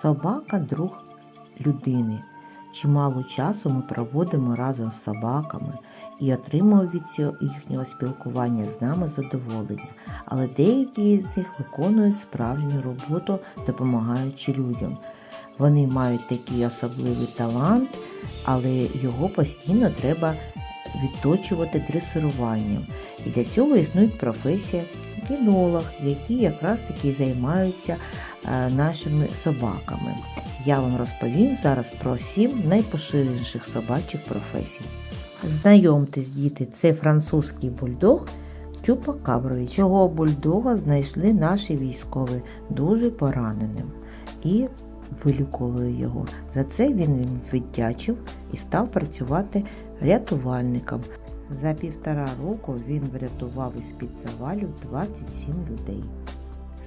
Собака друг людини. Чимало часу ми проводимо разом з собаками і отримуємо від цього їхнього спілкування з нами задоволення. Але деякі з них виконують справжню роботу, допомагаючи людям. Вони мають такий особливий талант, але його постійно треба відточувати дресируванням. І для цього існує професія кінолог, які якраз таки займаються нашими собаками. Я вам розповім зараз про сім найпоширеніших собачих професій. Знайомтесь, діти, це французький бульдог Чупакаброві. Цього бульдога знайшли наші військові дуже пораненим і вилікували його. За це він віддячив і став працювати рятувальником. За півтора року він врятував із-під завалів 27 людей.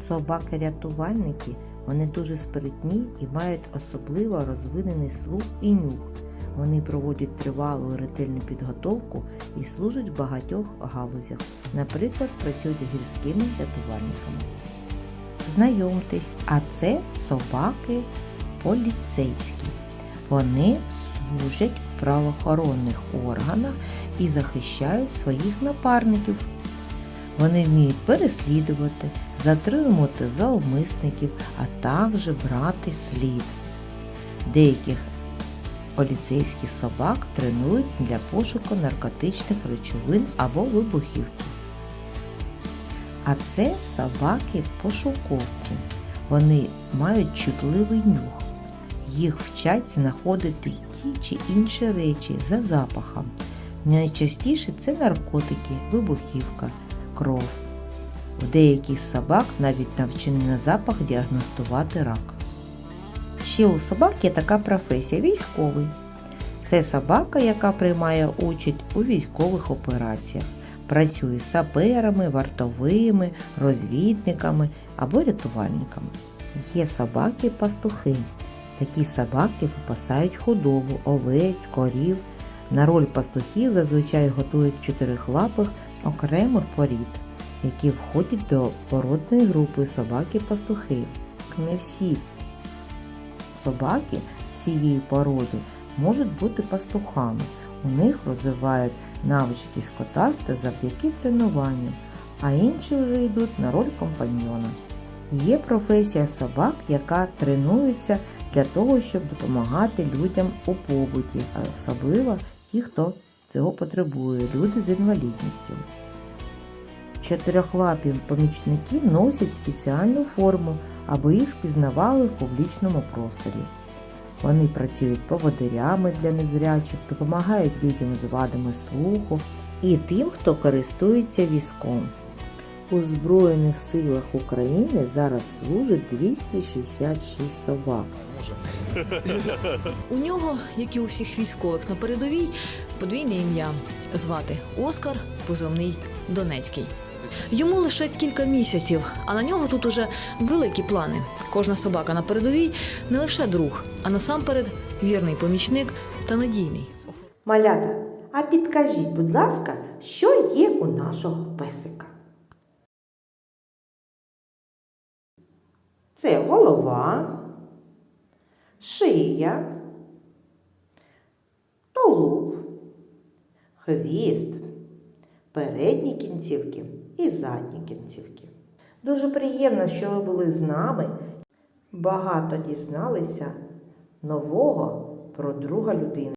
Собаки-рятувальники вони дуже спритні і мають особливо розвинений слух і нюх. Вони проводять тривалу ретельну підготовку і служать в багатьох галузях, наприклад, працюють гірськими рятувальниками. Знайомтесь, а це собаки поліцейські. Вони служать в правоохоронних органах і захищають своїх напарників. Вони вміють переслідувати, затримувати зловмисників, а також брати слід. Деяких поліцейських собак тренують для пошуку наркотичних речовин або вибухівки. А це собаки-пошуковці. Вони мають чутливий нюх. Їх вчать знаходити ті чи інші речі за запахом. Найчастіше це наркотики, вибухівка, кров. У деяких собак навіть навчені на запах діагностувати рак. Ще у собак є така професія військовий. Це собака, яка приймає участь у військових операціях, працює з саперами, вартовими, розвідниками або рятувальниками. Є собаки-пастухи. Такі собаки випасають худобу, овець, корів. На роль пастухів зазвичай готують чотирихлапих окремих порід, які входять до породної групи собаки-пастухи. Не всі собаки цієї породи можуть бути пастухами. У них розвивають навички скотарства завдяки тренуванням, а інші вже йдуть на роль компаньйона. Є професія собак, яка тренується для того, щоб допомагати людям у побуті, а особливо ті, хто цього потребують люди з інвалідністю. Чотирьохлапі помічники носять спеціальну форму, аби їх впізнавали в публічному просторі. Вони працюють поводирями для незрячих, допомагають людям з вадами слуху і тим, хто користується візком. У Збройних силах України зараз служить 266 собак. У нього, як і у всіх військових на передовій, подвійне ім'я звати Оскар, позивний Донецький. Йому лише кілька місяців, а на нього тут уже великі плани. Кожна собака на передовій не лише друг, а насамперед вірний помічник та надійний. Малята, а підкажіть, будь ласка, що є у нашого песика? Це голова, шия, тулуб, хвіст, передні кінцівки і задні кінцівки. Дуже приємно, що ви були з нами. Багато дізналися нового про друга людини.